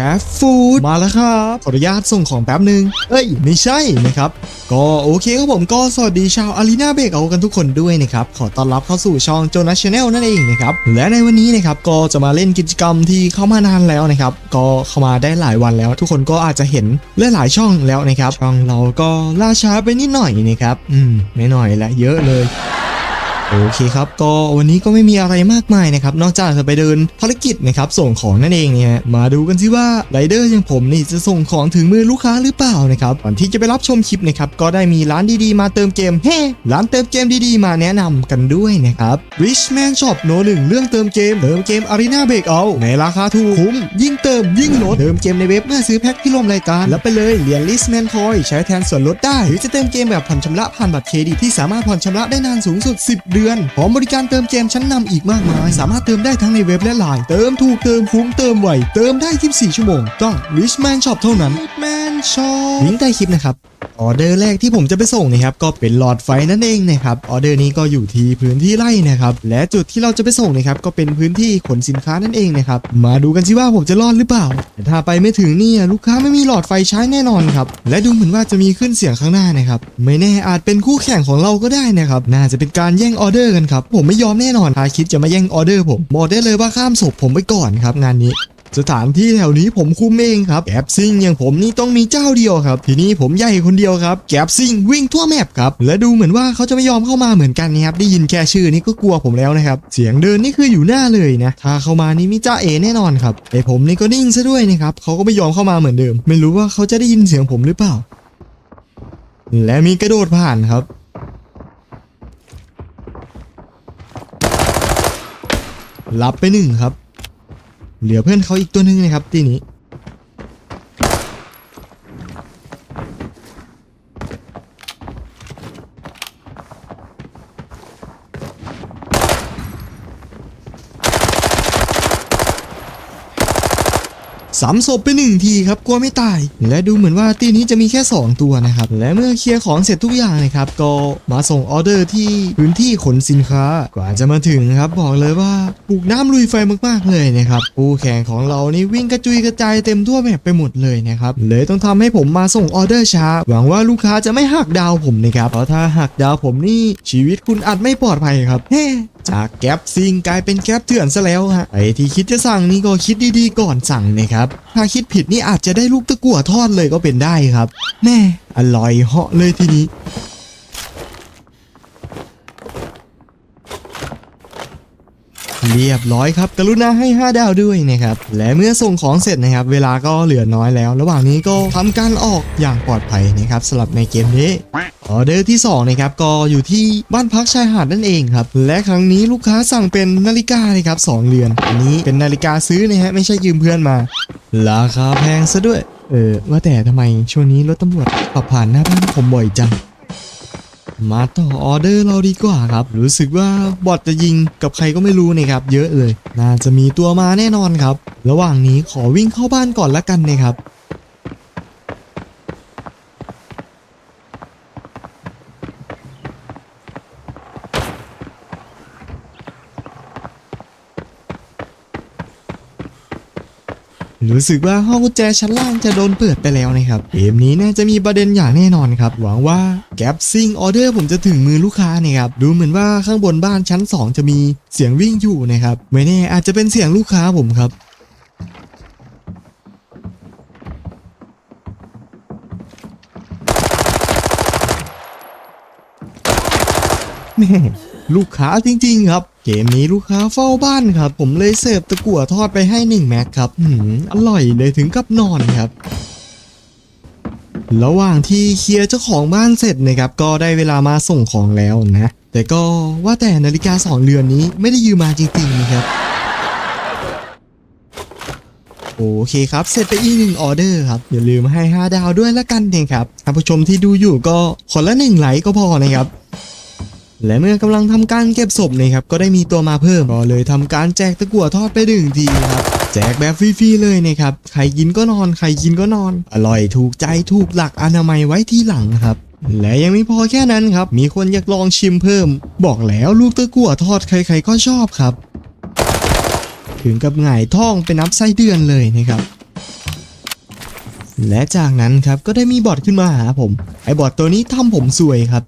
แกฟูดมาแล้วครับ ขออนุญาตส่งของแป๊บหนึ่งเอ้ย ไม่ใช่นะครับ ก็โอเคครับผมก็สวัสดีชาวอารีนาเบรกเอากันทุกคนด้วยนะครับ ขอต้อนรับเข้าสู่ช่องโจนัสชาแนลนั่นเองนะครับ และในวันนี้นะครับก็จะมาเล่นกิจกรรมที่เข้ามานานแล้วนะครับ ก็เข้ามาได้หลายวันแล้ว ทุกคนก็อาจจะเห็นหลายช่องแล้วนะครับ ช่องเราก็ล่าช้าไปนิดหน่อยนะครับ อืมไม่หน่อยละเยอะเลย โอเคครับ ก็วันนี้ก็ไม่มีอะไรมากมายนะครับ นอกจากจะไปเดินภารกิจนะครับส่งของนั่นเองเนี่ยมาดูกันสิว่าไรเดอร์อย่างผมนี่จะส่งของถึงมือลูกค้าหรือเปล่านะครับก่อนที่จะไปรับชมคลิปนะครับก็ได้มีร้านดีๆ มาเติมเกมเฮ้ร้านเติมเกมดีๆ มาแนะนำกันด้วยนะครับ Richman Shop โนหนึ่งเรื่องเติมเกมเติมเกม Arena b r e a k o u t ในราคาถูกคุ้มยิ่งเติมยิ่งลดเติมเกมในเว็บเมื่อซื้อแพ็คที่ร่วมรายการแล้วไปเลยเหรียญ Richman Coin ใช้แทนส่วนลดได้ หรือจะเติมเกมแบบผ่อนชำระผ่านบัตรเครดิตที่สามารถผ่อนชำระได้นานสูงสุด 10เดือนพร้อมบริการเติมเกมชั้นนำอีกมากมาย สามารถเติมได้ทั้งในเว็บและไลน์เติมถูกเติมคุ้มเติมไวเติมได้ 24 ชั่วโมง ต้อง Richman Shop เท่านั้น Richman Shop ลิงก์ใต้คลิปนะครับ ออเดอร์แรกที่ผมจะไปส่งนะครับก็เป็นหลอดไฟนั่นเองนะครับออเดอร์นี้ก็อยู่ที่พื้นที่ไร่นะครับและจุดที่เราจะไปส่งนะครับก็เป็นพื้นที่ขนสินค้านั่นเองนะครับมาดูกันสิว่าผมจะรอดหรือเปล่าแต่ถ้าไปไม่ถึงนี่ลูกค้าไม่มีหลอดไฟใช้แน่นอนครับและดูเหมือนว่าจะมีขึ้นเสียงข้างหน้านะครับไม่แน่อาจเป็นคู่แข่งของเราก็ได้นะครับน่าจะเป็นการแย่งออเดอร์กันครับผมไม่ยอมแน่นอนถ้าคิดจะมาแย่งออเดอร์ผมบอกได้เลยว่าข้ามศพผมไปก่อนครับงานนี้ สถานที่แถวนี้ผมคุมเองครับแกบซิ่งอย่างผมนี่ต้องมีเจ้าเดียวครับ ทีนี้ผมใหญ่คนเดียวครับแกบซิ่งวิ่งทั่วแมปครับและดูเหมือนว่าเขาจะไม่ยอมเข้ามาเหมือนกันนะครับได้ยินแค่ชื่อนี่ก็กลัวผมแล้วนะครับเสียงเดินนี่คืออยู่หน้าเลยนะถ้าเข้ามานี่มีจ้าเอแน่นอนครับแต่ผมนี่ก็นิ่งซะด้วยนะครับเขาก็ไม่ยอมเข้ามาเหมือนเดิม ไม่รู้ว่าเขาจะได้ยินเสียงผมหรือเปล่า และมีกระโดดผ่านครับรับไปหนึ่งครับ เหลือเพื่อนเขาอีกตัวหนึงนะครับทีนี้ สามศพไปหนึ่งทีครับกลัวไม่ตาย และดูเหมือนว่าตีนี้จะมีแค่ 2 ตัวนะครับ และเมื่อเคลียร์ของเสร็จทุกอย่างนะครับ ก็มาส่งออเดอร์ที่พื้นที่ขนสินค้ากว่าจะมาถึงครับบอกเลยว่าปลูกน้ำลุยไฟมากๆเลยนะครับผู้แข่งของเรานี่วิ่งกระจุยกระจายเต็มทั่วแบบไปหมดเลยนะครับเลยต้องทำให้ผมมาส่งออเดอร์ช้า หวังว่าลูกค้าจะไม่หักดาวผมนะครับเพราะถ้าหักดาวผมนี่ชีวิตคุณอาจไม่ปลอดภัยครับเฮ้ จากแก๊ปซิงกลายเป็นแก๊ปเถื่อนซะแล้วฮะไอที่คิดจะสั่งนี่ก็คิดดีๆก่อนสั่งนะครับถ้าคิดผิดนี่อาจจะได้ลูกตะกั่วทอดเลยก็เป็นได้ครับแม่อร่อยเหาะเลยทีนี้ เรียบร้อยครับ กรุณาให้ 5 ดาวด้วยนะครับ และเมื่อส่งของเสร็จนะครับ เวลาก็เหลือน้อยแล้ว ระหว่างนี้ก็ทำการออกอย่างปลอดภัยนะครับสำหรับในเกมนี้ออเดอร์ที่2นะครับก็อยู่ที่บ้านพักชายหาดนั่นเองครับและครั้งนี้ลูกค้าสั่งเป็นนาฬิกานะครับสองเรือนอันนี้เป็นนาฬิกาซื้อนะฮะไม่ใช่ยืมเพื่อนมา ราคาแพงซะด้วย เออว่าแต่ทำไมช่วงนี้รถตำรวจขับผ่านหน้าบ้านผมบ่อยจัง มาต่อออเดอร์เราดีกว่าครับ รู้สึกว่าบอทจะยิงกับใครก็ไม่รู้นะครับ เยอะเลย น่าจะมีตัวมาแน่นอนครับ ระหว่างนี้ขอวิ่งเข้าบ้านก่อนละกันนะครับ รู้สึกว่าห้องกุญแจชั้นล่างจะโดนเปิดไปแล้วนะครับเกมนี้น่าจะมีประเด็นอย่างแน่นอนครับหวังว่าแก๊ปซิงออเดอร์ผมจะถึงมือลูกค้านะครับดูเหมือนว่าข้างบนบ้านชั้น 2 จะมีเสียงวิ่งอยู่นะครับไม่แน่อาจจะเป็นเสียงลูกค้าผมครับแม่ลูกค้าจริง ๆ ครับ เกมนี้ลูกค้าเฝ้าบ้านครับ ผมเลยเสิร์ฟตะกั่วทอดไปให้1แม็กครับหืมอร่อยเลยถึงกับนอนครับ ระหว่างที่เคลียร์เจ้าของบ้านเสร็จนะครับ ก็ได้เวลามาส่งของแล้วนะ แต่ก็ว่าแต่นาฬิกาสองเรือนนี้ไม่ได้ยืมมาจริงๆนะครับโอเคครับ เสร็จไปอีกหนึ่งออเดอร์ครับ อย่าลืมให้ 5 ดาวด้วยละกันนะครับท่านผู้ชมที่ดูอยู่ก็คนละหนึ่งไลค์ก็พอนะครับ และเมื่อกำลังทำการเก็บศพนะครับก็ได้มีตัวมาเพิ่มก็เลยทำการแจกตะกั่วทอดไปหนึ่งทีครับแจกแบบฟรีๆเลยนะครับใครกินก็นอนใครกินก็นอน อร่อยถูกใจถูกหลักอนามัยไว้ที่หลังครับและยังไม่พอแค่นั้นครับ มีคนอยากลองชิมเพิ่ม บอกแล้วลูกตะกั่วทอดใครๆก็ชอบครับ ถึงกับหงายท้องไปนับไส้เดือนเลยนะครับ และจากนั้นครับก็ได้มีบอทขึ้นมาหาผม ไอ้บอทตัวนี้ทำผมสวยครับ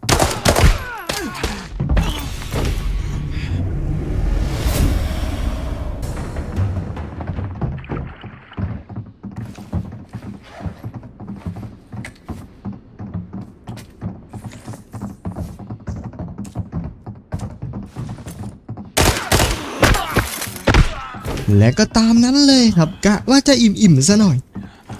และก็ตามนั้นเลยครับกะว่าจะอิ่มๆซะหน่อย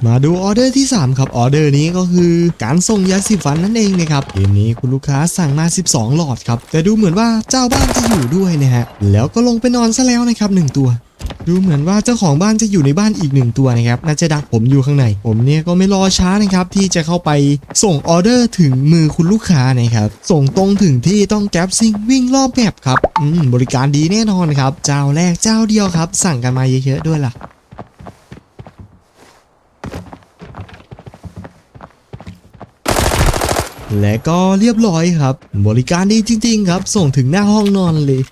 มาดูออเดอร์ที่ 3 ครับ ออเดอร์นี้ก็คือการส่งยาสีฟันนั่นเองนะครับเกมนี้คุณลูกค้าสั่งมา 12 หลอดครับ แต่ดูเหมือนว่าเจ้าบ้านจะอยู่ด้วยนะฮะ แล้วก็ลงไปนอนซะแล้วนะครับหนึ่งตัว ดูเหมือนว่าเจ้าของบ้านจะอยู่ในบ้านอีกหนึ่งตัวนะครับน่าจะดักผมอยู่ข้างใน ผมเนี่ยก็ไม่รอช้านะครับ ที่จะเข้าไปส่งออเดอร์ถึงมือคุณลูกค้านะครับ ส่งตรงถึงที่ต้องแก๊ปซิงวิ่งรอบแบบครับอืมบริการดีแน่นอนครับ เจ้าแรกเจ้าเดียวครับ สั่งกันมาเยอะๆด้วยล่ะและก็เรียบร้อยครับ บริการดีจริง ๆ ครับ ส่งถึงหน้าห้องนอนเลย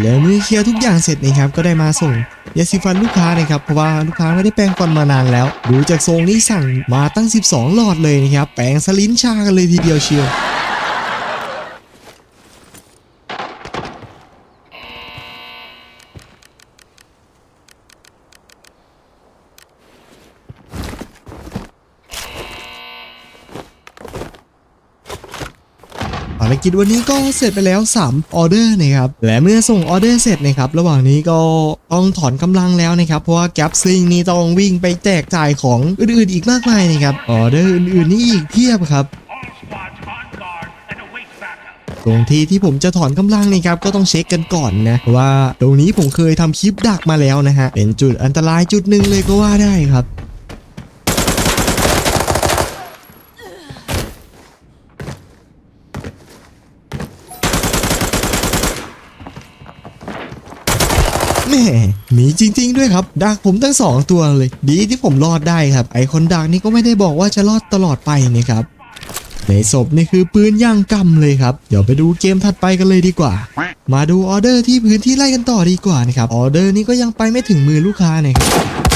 แล้วเมื่อเคลียร์ทุกอย่างเสร็จนะครับก็ได้มาส่งยาสีฟันลูกค้านะครับเพราะว่าลูกค้าไม่ได้แปรงฟันมานานแล้ว ดูจากทรงนี้สั่งมาตั้ง 12 หลอดเลยนะครับแปรงสลิ้นชากันเลยทีเดียวเชียว กิจวันนี้ก็เสร็จไปแล้ว 3 ออเดอร์นะครับและเมื่อส่งออเดอร์เสร็จนะครับระหว่างนี้ก็ต้องถอนกำลังแล้วนะครับเพราะว่าแก p ซิงนี่ต้องวิ่งไปแจกจ่ายของอื่นๆอีกมากมายนะครับออเดอร์อื่นๆนี่อีกเพียบครับตรงที่ที่ผมจะถอนกำลังนี่ครับก็ต้องเช็คกันก่อนนะว่าตรงนี้ผมเคยทำคลิปดักมาแล้วนะฮะเป็นจุดอันตรายจุดหนึ่งเลยก็ว่าได้ครับ มีจริง ๆ ด้วยครับ ดักผมทั้งสองตัวเลย ดีที่ผมรอดได้ครับ ไอคนดักนี่ก็ไม่ได้บอกว่าจะรอดตลอดไปนะครับ ในศพนี่คือปืนย่างกำเลยครับ เดี๋ยวไปดูเกมถัดไปกันเลยดีกว่า มาดูออเดอร์ที่พื้นที่ไล่กันต่อดีกว่านะครับ ออเดอร์นี้ก็ยังไปไม่ถึงมือลูกค้านะครับ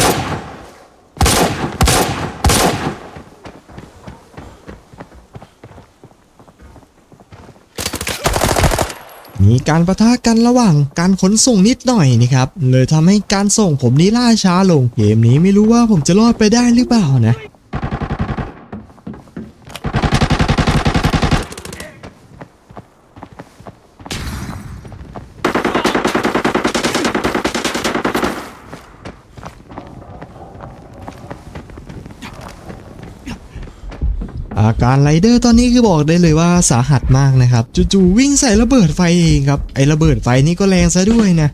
มีการประทะกันระหว่างการขนส่งนิดหน่อยนะครับเลยทำให้การส่งผมนี้ล่าช้าลง เกมนี้ไม่รู้ว่าผมจะรอดไปได้หรือเปล่านะ อาการไรเดอร์ตอนนี้คือบอกได้เลยว่าสาหัสมากนะครับจู่ๆวิ่งใส่ระเบิดไฟเองครับไอระเบิดไฟนี่ก็แรงซะด้วยนะ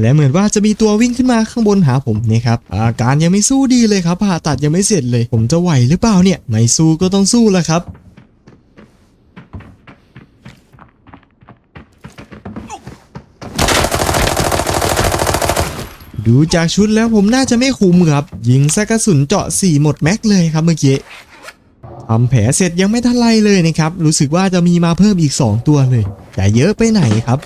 และเหมือนว่าจะมีตัววิ่งขึ้นมาข้างบนหาผมเนี่ยครับอาการยังไม่สู้ดีเลยครับผ่าตัดยังไม่เสร็จเลย ผมจะไหวหรือเปล่าเนี่ยไม่สู้ก็ต้องสู้แล้วครับ ดูจากชุดแล้วผมน่าจะไม่คุ้มครับยิงซะกระสุนเจาะ4หมดแม็กเลยครับเมื่อกี้ทำแผลเสร็จยังไม่ทันไรเลยนะครับ รู้สึกว่าจะมีมาเพิ่มอีก 2 ตัวเลยแต่เยอะไปไหนครับ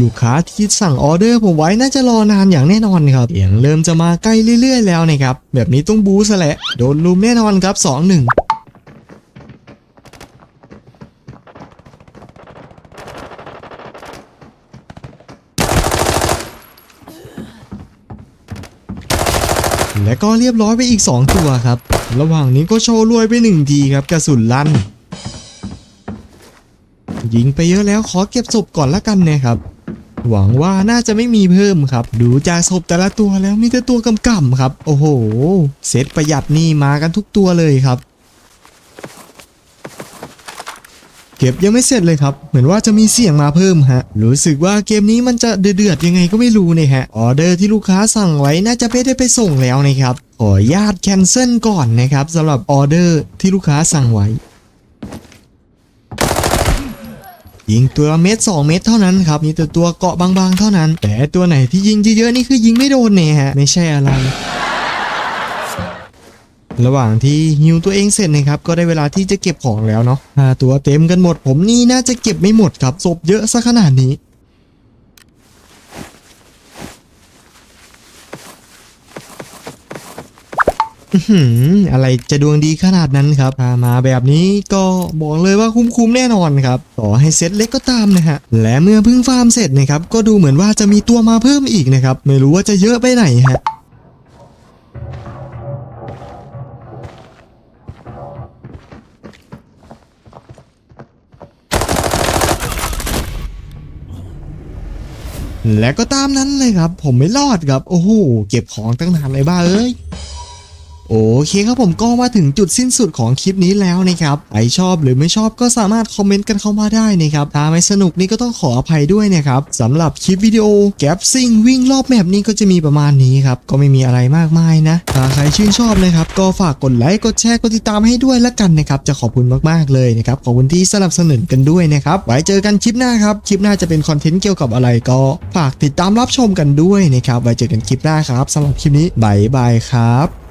ลูกค้าที่สั่งออเดอร์ผมไว้น่าจะรอนานอย่างแน่นอนครับเสียงเริ่มจะมาใกล้เรื่อย ๆ แล้วนะครับ แบบนี้ต้องบูซะแหละ โดนลุมแน่นอนครับ 2-1 และก็เรียบร้อยไปอีก 2 ตัวครับ ระหว่างนี้ก็โชว์รวยไป1ทีครับกระสุนลั่น ยิงไปเยอะแล้วขอเก็บศพก่อนละกันนะครับ หวังว่าน่าจะไม่มีเพิ่มครับ ดูจากศพแต่ละตัวแล้วมีแต่ตัวกำกำครับ โอ้โห เซตประหยัดนี่มากันทุกตัวเลยครับ เก็บยังไม่เสร็จเลยครับ เหมือนว่าจะมีเสียงมาเพิ่มฮะ รู้สึกว่าเกมนี้มันจะเดือดๆยังไงก็ไม่รู้เนี่ยฮะ ออเดอร์ที่ลูกค้าสั่งไว้น่าจะไม่ได้ไปส่งแล้วนะครับ ขออนุญาตแคนเซิลก่อนนะครับสำหรับออเดอร์ที่ลูกค้าสั่งไว้ ยิงตัวเม็ด2เม็ดเท่านั้นครับ มีแต่ตัวเกาะบางๆเท่านั้น แต่ตัวไหนที่ยิงเยอะๆนี่คือยิงไม่โดนเนี่ยฮะ ไม่ใช่อะไร ระหว่างที่ฮิวตัวเองเสร็จนะครับก็ได้เวลาที่จะเก็บของแล้วเนาะตัวเต็มกันหมด ผมนี่น่าจะเก็บไม่หมดครับศพเยอะซะขนาดนี้อะไรจะดวงดีขนาดนั้นครับมาแบบนี้ก็บอกเลยว่าคุ้มๆแน่นอนครับ ต่อให้เซตเล็กก็ตามนะฮะ และเมื่อเพิ่งฟาร์มเสร็จนะครับ ก็ดูเหมือนว่าจะมีตัวมาเพิ่มอีกนะครับ ไม่รู้ว่าจะเยอะไปไหนฮะ และก็ตามนั้นเลยครับ ผมไม่รอดครับ โอ้โห เก็บของตั้งนานเลยบ้าเอ้ย โอเคครับผมก็มาถึงจุดสิ้นสุดของคลิปนี้แล้วนะครับใครชอบหรือไม่ชอบก็สามารถคอมเมนต์กันเข้ามาได้นะครับถ้าไม่สนุกนี่ก็ต้องขออภัยด้วยนะครับสำหรับคลิปวิดีโอแกปซิ่งวิ่งรอบแมปนี้ก็จะมีประมาณนี้ครับก็ไม่มีอะไรมากมายนะถ้าใครชื่นชอบนะครับก็ฝากกดไลค์กดแชร์กดติดตามให้ด้วยละกันนะครับจะขอบคุณมากๆเลยนะครับขอบคุณที่สนับสนุนกันด้วยนะครับไว้เจอกันคลิปหน้าครับคลิปหน้าจะเป็นคอนเทนต์เกี่ยวกับอะไรก็ฝากติดตามรับชมกันด้วยนะครับไว้เจอกันคลิปหน้าครับสำหรับคลิปนี้บายบายครับ